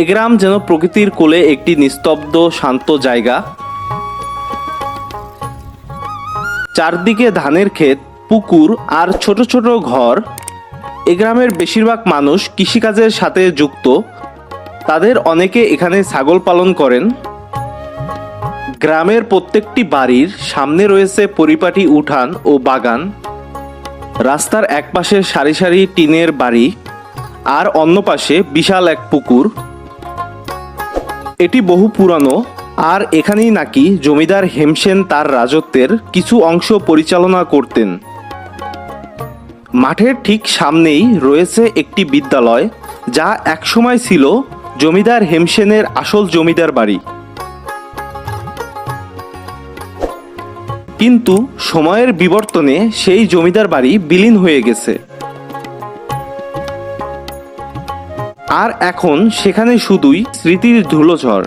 এ গ্রাম যেন প্রকৃতির কোলে একটি নিস্তব্ধ, শান্ত জায়গা। চারদিকে ধানের ক্ষেত, পুকুর আর ছোট ছোট ঘর। এ গ্রামের বেশিরভাগ মানুষ কৃষিকাজের সাথে যুক্ত। তাদের অনেকে এখানে ছাগল পালন করেন। গ্রামের প্রত্যেকটি বাড়ির সামনে রয়েছে পরিপাটি উঠান ও বাগান। রাস্তার এক পাশে সারি সারি টিনের বাড়ি আর অন্য পাশে বিশাল এক পুকুর। এটি বহু পুরানো, আর এখানেই নাকি জমিদার হেমসেন তার রাজত্বের কিছু অংশ পরিচালনা করতেন। মাঠের ঠিক সামনেই রয়েছে একটি বিদ্যালয়, যা একসময় ছিল জমিদার হেমসেনের আসল জমিদার বাড়ি। কিন্তু সময়ের বিবর্তনে সেই জমিদার বাড়ি বিলীন হয়ে গেছে। আর এখন সেখানে শুধুই স্মৃতির ধুলোঝড়